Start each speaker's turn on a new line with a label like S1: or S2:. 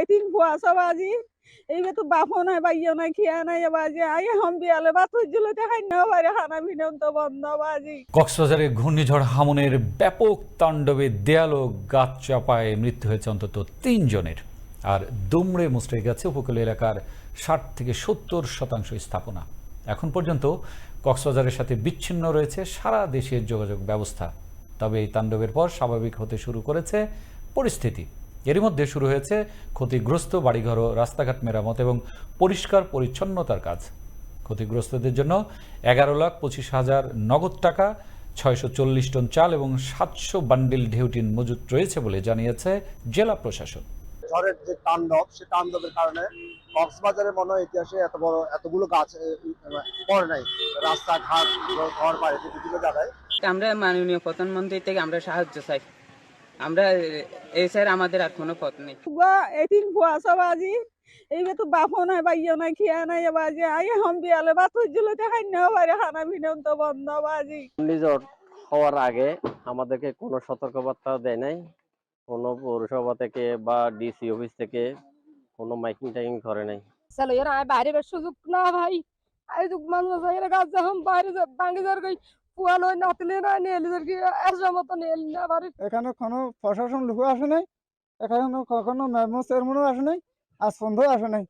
S1: এতিন ভুয়া সব আজি। এইবে তো বাপও নাই, বাইও নাই, খিয়া নাই বাজি আই হাম বিয়ালে বা তুই জুলতে খাই না বাইরে খানা বিনন তো বন্ধ বাজি
S2: কক্সবাজারে ঘূর্ণিঝড় হামনের ব্যাপক তাণ্ডবে দেয়াল ও গাছ চাপায় মৃত্যু হয়েছে অন্তত তিনজনের আর দুমড়ে মুচড়ে গেছে উপকূল এলাকার ষাট থেকে সত্তর শতাংশ স্থাপনা। এখন পর্যন্ত কক্সবাজারের সাথে বিচ্ছিন্ন রয়েছে সারা দেশের যোগাযোগ ব্যবস্থা। তবে এই তাণ্ডবের পর স্বাভাবিক হতে শুরু করেছে পরিস্থিতি। এরই মধ্যে শুরু হয়েছে ক্ষতিগ্রস্ত বাড়িঘর ও রাস্তাঘাট মেরামত এবং পরিষ্কার পরিচ্ছন্নতার কাজ। ক্ষতিগ্রস্তদের জন্য এগারো লাখ পঁচিশ হাজার নগদ টাকা ছয়শো চল্লিশ টন চাল এবং সাতশো বান্ডিল ঢেউটিন মজুত রয়েছে বলে জানিয়েছে জেলা প্রশাসন।
S3: ঝড়ের যে তাণ্ডব সে তাণ্ডবের কারণে কক্সবাজারের মনে হয় ইতিহাসে এত বড় এতগুলো গাছ পড়ে নাই। রাস্তাঘাট ঘর বাড়ি বিভিন্ন জায়গায়।
S4: আমরা মাননীয় প্রধানমন্ত্রী থেকে আমরা সাহায্য চাই। আমরা এই স্যার আমাদের আর কোনো পথ নেই।
S1: গা এতিন ভুয়া সব আজি। এইবে তো বাপও নাই বাইও নাই খিয়া নাই বাজি আই হাম বিয়ালে বা তুই জুলতে খাই না বাইরে খানা বিনন তো বন্ধ বাজি
S5: ঘূর্ণিঝড় হওয়ার আগে আমাদেরকে কোনো সতর্কবার্তা দেয় নাই। কোনো পৌরসভা থেকে বা ডিসি অফিস থেকে কোনো মাইকিং টাইকিং করে নাই।
S6: চলো এর আয় বাইরে সুযোগ না ভাই। আই মানুষ এর কাজ যখন বাইরে ভাঙে যার গই পুয়ালো নাতলে না নেলি যার কি এসব মতো নেলি না বাড়ি।
S7: এখানে কোনো প্রশাসন লোকও আসে নাই, এখানে কখনো মেমো চেয়ারম্যানও আসে নাই, আজ সন্ধ্যাও আসে নাই।